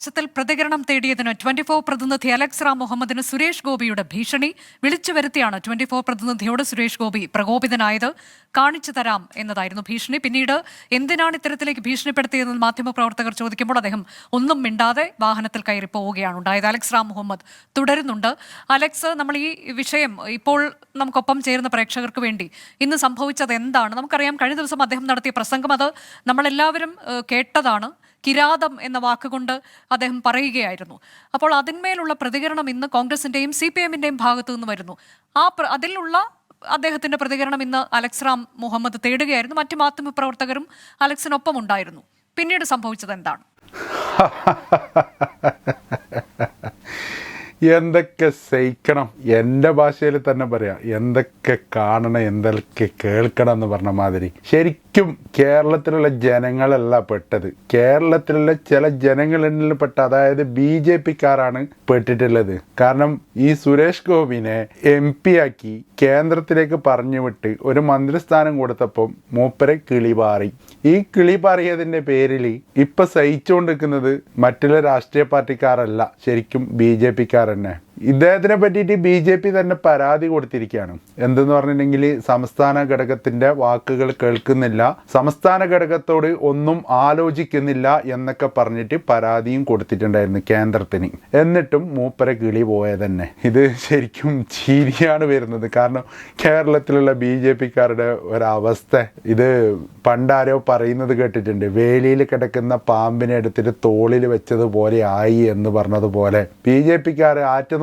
ത്തിൽ പ്രതികരണം തേടിയതിന് ട്വന്റി ഫോർ പ്രതിനിധി അലക്സ് റാം മുഹമ്മദിന് സുരേഷ് ഗോപിയുടെ ഭീഷണി വിളിച്ചു വരുത്തിയാണ് ട്വന്റി ഫോർ പ്രതിനിധിയോട് സുരേഷ് ഗോപി പ്രകോപിതനായത്. കാണിച്ചു തരാം എന്നതായിരുന്നു ഭീഷണി. പിന്നീട് എന്തിനാണ് ഇത്തരത്തിലേക്ക് ഭീഷണിപ്പെടുത്തിയതെന്ന് മാധ്യമപ്രവർത്തകർ ചോദിക്കുമ്പോൾ അദ്ദേഹം ഒന്നും മിണ്ടാതെ വാഹനത്തിൽ കയറി പോവുകയാണ് ഉണ്ടായത്. അലക്സ് റാം മുഹമ്മദ് തുടരുന്നുണ്ട്. അലക്സ് നമ്മൾ ഈ വിഷയം ഇപ്പോൾ നമുക്കൊപ്പം ചേരുന്ന പ്രേക്ഷകർക്ക് വേണ്ടി ഇന്ന് സംഭവിച്ചത് എന്താണ് നമുക്കറിയാം കഴിഞ്ഞ ദിവസം അദ്ദേഹം നടത്തിയ പ്രസംഗം അത് നമ്മളെല്ലാവരും കേട്ടതാണ്. കിരാതം എന്ന വാക്കുകൊണ്ട് അദ്ദേഹം പറയുകയായിരുന്നു. അപ്പോൾ അതിന്മേലുള്ള പ്രതികരണം ഇന്ന് കോൺഗ്രസിന്റെയും സി പി എമ്മിന്റെയും ഭാഗത്തു നിന്ന് വരുന്നു. ആ അതിലുള്ള അദ്ദേഹത്തിന്റെ പ്രതികരണം ഇന്ന് അലക്സ് റാം മുഹമ്മദ് തേടുകയായിരുന്നു. മറ്റു മാധ്യമ പ്രവർത്തകരും അലക്സിനൊപ്പം ഉണ്ടായിരുന്നു. പിന്നീട് സംഭവിച്ചത് എന്താണ്? എന്തൊക്കെ സഹിക്കണം? എന്റെ ഭാഷയിൽ തന്നെ പറയാം. എന്തൊക്കെ കാണണം എന്തൊക്കെ കേൾക്കണം എന്ന് പറഞ്ഞ മാതിരി. ശരിക്കും കേരളത്തിലുള്ള ജനങ്ങളല്ല പെട്ടത്. കേരളത്തിലുള്ള ചില ജനങ്ങളിൽ പെട്ട അതായത് ബി ജെ പിക്കാരാണ് പെട്ടിട്ടുള്ളത്. കാരണം ഈ സുരേഷ് ഗോപിനെ എം പി ആക്കി കേന്ദ്രത്തിലേക്ക് പറഞ്ഞു വിട്ട് ഒരു മന്ത്രിസ്ഥാനം കൊടുത്തപ്പം മൂപ്പരെ കിളിപാറി. ഈ കിളി പാറിയതിന്റെ പേരിൽ ഇപ്പൊ സഹിച്ചുകൊണ്ടിരിക്കുന്നത് മറ്റുള്ള രാഷ്ട്രീയ പാർട്ടിക്കാരല്ല ശരിക്കും ബി ജെ പിക്കാർ തന്നെ. ഇദ്ദേഹത്തിനെ പറ്റിയിട്ട് ബി ജെ പി തന്നെ പരാതി കൊടുത്തിരിക്കുകയാണ്. എന്തെന്ന് പറഞ്ഞിട്ടുണ്ടെങ്കിൽ സംസ്ഥാന ഘടകത്തിന്റെ വാക്കുകൾ കേൾക്കുന്നില്ല. സംസ്ഥാന ഘടകത്തോട് ഒന്നും ആലോചിക്കുന്നില്ല എന്നൊക്കെ പറഞ്ഞിട്ട് പരാതിയും കൊടുത്തിട്ടുണ്ടായിരുന്നു കേന്ദ്രത്തിന്. എന്നിട്ടും മൂപ്പര കിളി പോയതന്നെ. ഇത് ശരിക്കും ചീരിയാണ് വരുന്നത്. കാരണം കേരളത്തിലുള്ള ബി ജെ പിക്കാരുടെ ഒരവസ്ഥ ഇത് പണ്ടാരോ പറയുന്നത് കേട്ടിട്ടുണ്ട്. വേലിയിൽ കിടക്കുന്ന പാമ്പിനെ എടുത്തിട്ട് തോളിൽ വെച്ചതുപോലെ ആയി എന്ന് പറഞ്ഞതുപോലെ. ബി ജെ പിക്കാർ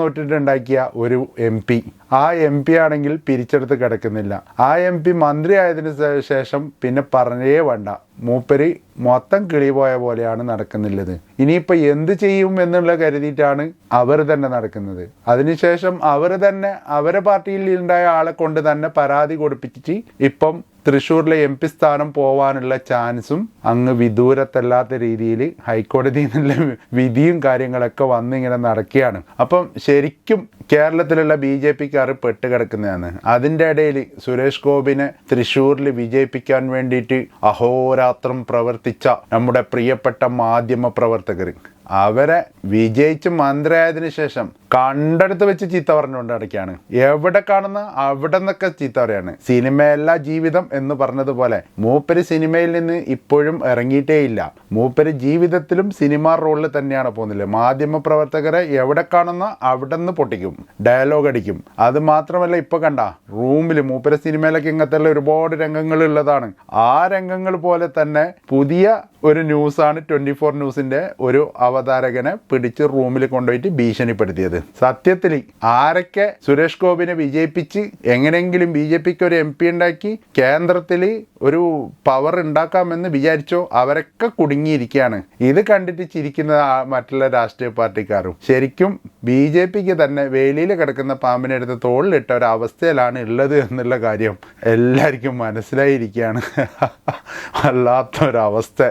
ആറ്റുനോട്ടിട്ടുണ്ടാക്കിയ ഒരു എം പി. ആ എം പി ആണെങ്കിൽ പിരിച്ചെടുത്ത് കിടക്കുന്നില്ല. ആ എം പി മന്ത്രി ആയതിനു ശേഷം പിന്നെ പറഞ്ഞേ വേണ്ട. മൂപ്പര് മൊത്തം കിളി പോയ പോലെയാണ് നടക്കുന്നുള്ളത് ഇനിയിപ്പോൾ എന്ത് ചെയ്യും എന്നുള്ള കരുതിയിട്ടാണ് അവർ തന്നെ നടക്കുന്നത്. അതിനുശേഷം അവർ തന്നെ അവരെ പാർട്ടിയിൽ ഉണ്ടായ ആളെ കൊണ്ട് തന്നെ പരാതി കൊടുപ്പിച്ചിട്ട് ഇപ്പം തൃശ്ശൂരിലെ എം പി സ്ഥാനം പോവാനുള്ള ചാൻസും അങ്ങ് വിദൂരത്തല്ലാത്ത രീതിയിൽ ഹൈക്കോടതിയിൽ നിന്നുള്ള വിധിയും കാര്യങ്ങളൊക്കെ വന്നിങ്ങനെ നടക്കുകയാണ്. അപ്പം ശരിക്കും കേരളത്തിലുള്ള ബി ജെ പിക്കാർ പെട്ടുകിടക്കുന്നതാണ്. അതിന്റെ ഇടയിൽ സുരേഷ് ഗോപിനെ തൃശ്ശൂരിൽ വിജയിപ്പിക്കാൻ വേണ്ടിയിട്ട് അഹോരാത്രം പ്രവർത്തിച്ച നമ്മുടെ പ്രിയപ്പെട്ട മാധ്യമ പ്രവർത്തകർ അവരെ വിജയിച്ച് മന്ത്രിയായതിനു ശേഷം കണ്ടെടുത്ത് വെച്ച് ചീത്ത പറഞ്ഞുകൊണ്ട് അടയ്ക്കാണ് എവിടെ കാണുന്ന അവിടെ നിന്നൊക്കെ ചീത്ത പറയാണ്. സിനിമയല്ല ജീവിതം എന്ന് പറഞ്ഞതുപോലെ മൂപ്പര് സിനിമയിൽ നിന്ന് ഇപ്പോഴും ഇറങ്ങിയിട്ടേ ഇല്ല മൂപ്പര് ജീവിതത്തിലും സിനിമ റോളിൽ തന്നെയാണ് പോകുന്നത്. മാധ്യമ പ്രവർത്തകരെ എവിടെ കാണുന്ന അവിടെ നിന്ന് പൊട്ടിക്കും ഡയലോഗ് അടിക്കും. അത് മാത്രമല്ല ഇപ്പൊ കണ്ട റൂമിൽ മൂപ്പര് സിനിമയിലൊക്കെ ഇങ്ങനത്തെ ഒരുപാട് രംഗങ്ങൾ ഉള്ളതാണ്. ആ രംഗങ്ങൾ പോലെ തന്നെ പുതിയ ഒരു ന്യൂസാണ് ട്വന്റി ഫോർ ന്യൂസിന്റെ ഒരു അവതാരകനെ പിടിച്ച് റൂമിൽ കൊണ്ടുപോയിട്ട് ഭീഷണിപ്പെടുത്തിയത്. സത്യത്തിൽ ആരൊക്കെ സുരേഷ് ഗോപിനെ വിജയിപ്പിച്ച് എങ്ങനെയെങ്കിലും ബി ജെ പിക്ക് ഒരു എം പി ഉണ്ടാക്കി കേന്ദ്രത്തിൽ ഒരു പവർ ഉണ്ടാക്കാമെന്ന് വിചാരിച്ചോ അവരൊക്കെ കുടുങ്ങിയിരിക്കുകയാണ്. ഇത് കണ്ടിട്ട് ചിരിക്കുന്ന മറ്റുള്ള രാഷ്ട്രീയ പാർട്ടിക്കാരും. ശരിക്കും ബി ജെ പിക്ക് തന്നെ വേലിയിൽ കിടക്കുന്ന പാമ്പിനെടുത്ത് തോളിലിട്ട ഒരു അവസ്ഥയിലാണ് ഉള്ളത് എന്നുള്ള കാര്യം എല്ലാവർക്കും മനസ്സിലായിരിക്കുകയാണ്. വല്ലാത്തൊരവസ്ഥ.